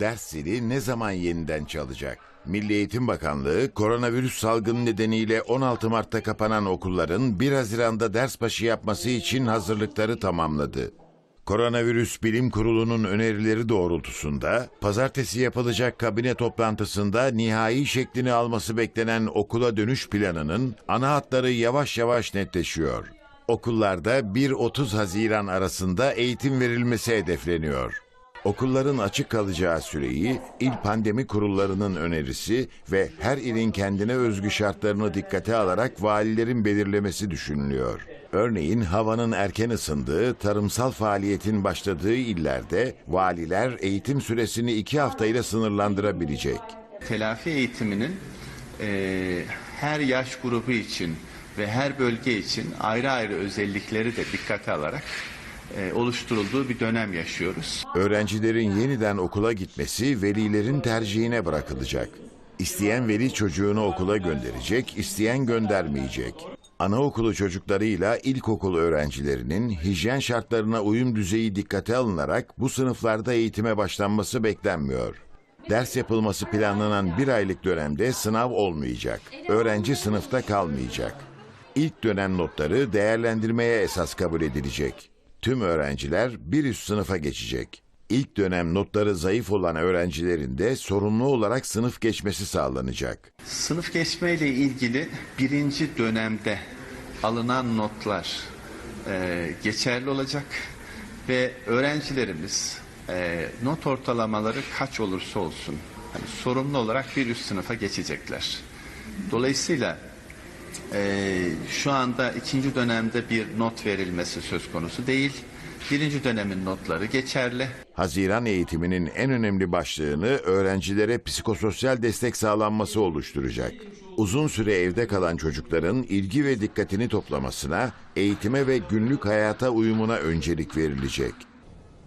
Ders zili ne zaman yeniden çalacak? Milli Eğitim Bakanlığı, koronavirüs salgını nedeniyle 16 Mart'ta kapanan okulların 1 Haziran'da ders başı yapması için hazırlıkları tamamladı. Koronavirüs Bilim Kurulu'nun önerileri doğrultusunda pazartesi yapılacak kabine toplantısında nihai şeklini alması beklenen okula dönüş planının ana hatları yavaş yavaş netleşiyor. Okullarda 1-30 Haziran arasında eğitim verilmesi hedefleniyor. Okulların açık kalacağı süreyi il pandemi kurullarının önerisi ve her ilin kendine özgü şartlarını dikkate alarak valilerin belirlemesi düşünülüyor. Örneğin havanın erken ısındığı, tarımsal faaliyetin başladığı illerde valiler eğitim süresini iki haftayla sınırlandırabilecek. telafi eğitiminin eee, her yaş grubu için ve her bölge için ayrı ayrı özellikleri de dikkate alarak oluşturulduğu bir dönem yaşıyoruz. Öğrencilerin yeniden okula gitmesi velilerin tercihine bırakılacak. İsteyen veli çocuğunu okula gönderecek, isteyen göndermeyecek. Anaokulu çocuklarıyla ilkokul öğrencilerinin hijyen şartlarına uyum düzeyi dikkate alınarak bu sınıflarda eğitime başlanması beklenmiyor. Ders yapılması planlanan bir aylık dönemde sınav olmayacak. Öğrenci sınıfta kalmayacak. İlk dönem notları değerlendirmeye esas kabul edilecek. Tüm öğrenciler bir üst sınıfa geçecek. İlk dönem notları zayıf olan öğrencilerin de sorumlu olarak sınıf geçmesi sağlanacak. Sınıf geçme ile ilgili birinci dönemde alınan notlar eee, geçerli olacak ve öğrencilerimiz eee, not ortalamaları kaç olursa olsun hani sorumlu olarak bir üst sınıfa geçecekler. Dolayısıyla eee, şu anda ikinci dönemde bir not verilmesi söz konusu değil. Birinci dönemin notları geçerli. Haziran eğitiminin en önemli başlığını öğrencilere psikososyal destek sağlanması oluşturacak. Uzun süre evde kalan çocukların ilgi ve dikkatini toplamasına, eğitime ve günlük hayata uyumuna öncelik verilecek.